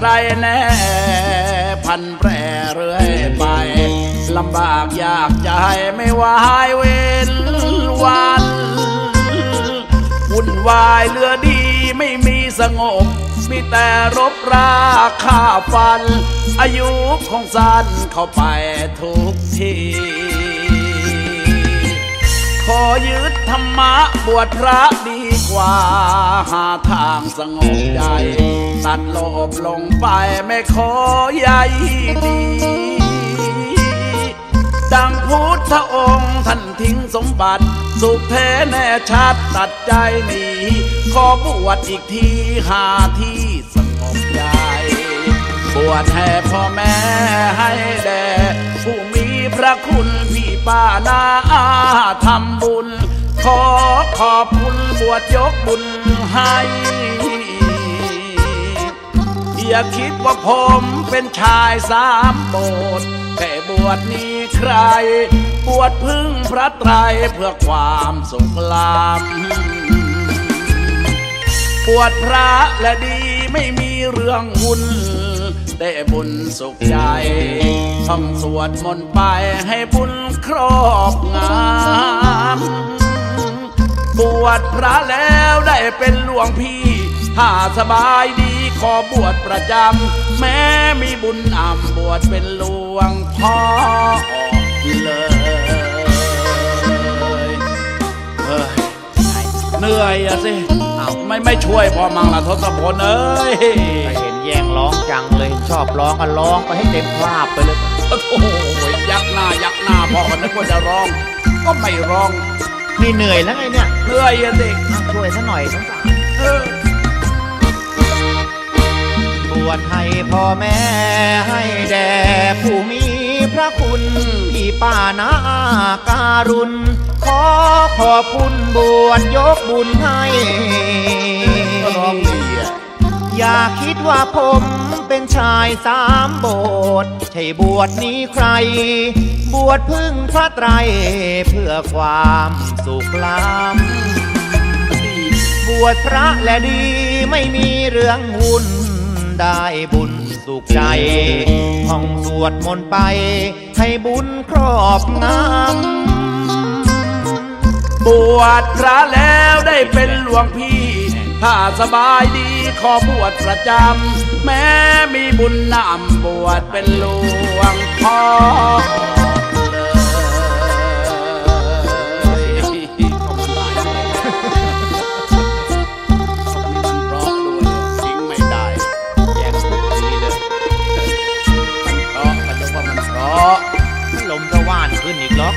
ไรแน่ พันแปรเรื่อยไปลำบากยากใจไม่วายเว้นวันวุ่นวายเรือดีไม่มีสงบ มีแต่รบราฆ่าฟัน อายุของสันเข้าไปทุกที ขอยึดธรรมะบวชพระดีกว่า หาทางสงบใจ ตัดโลภลงไปไม่ขอใยดี ดังพุทธองค์ท่านทิ้งสมบัติ สุขแท้แน่ชัดตัดใจหนีขอบวชอีกทีหาที่สงบใจ บวชให้พ่อแม่ให้แด่ผู้มีพระคุณพี่ป้านาอา ทำบุญ ขอขอบคุณบวชยกบุญให้อย่าคิดว่าผมเป็นชายสามโบสแค่บวชนี้ใคร บวชพึ่งพระไตรเพื่อความสุขลำปวดพระและดีไม่มีเรื่องวุ่นได้บุญสุขใจท่องสวดมนต์ไปให้บุญครอบงา วชพระแล้วได้เป็นหลวงพี่ ถ้าสบายดีขอบวชประจำ แม้มีบุญอ่ำบวชเป็นหลวงพ่อเลยเฮ้ยเหนื่อยอะสิอ้าไม่ไม่ช่วยพอมังละทศพลเอ้ยไปเห็นแย่งร้องจังเลย ชอบร้องก็ร้องไปให้เต็มคราบไปเลย โอ้โหยักหน้ายักหน้าพอกันนึกว่าจะร้อง ก็ไม่ร้อง นี่เหนื่อยแล้วไงเนี่ยเหนื่อยอะสิอะช่วยซะหน่อยสงสารเออบวชให้พ่อแม่ให้แด่ผู้มีพระคุณพี่ป้านาอาการุณ ขอขอบคุณบวชยกบุญให้ ก็ร้องดีอะ อย่าคิดว่าผม เป็นชายสามโบสถ์ใช่บวชนี้ใคร บวชพึ่งพระไตรเพื่อความสุขล้ำบวชพระและดีไม่มีเรื่องวุ่นได้บุญสุขใจท่องสวดมนต์ไป ให้บุญครอบงำบวชพระแล้วได้เป็นหลวงพี่ ถ้าสบายดีขอบวชประจำ แม้มีบุญนำบวชเป็นหลวงพ่อเลยเข้ามาหายเลยมันเพราะด้วยทิ้งไม่ได้แย่งทุกเลยมันเพราะมันนึกว่ามันเพราะว่านขึ้นอีกหรอก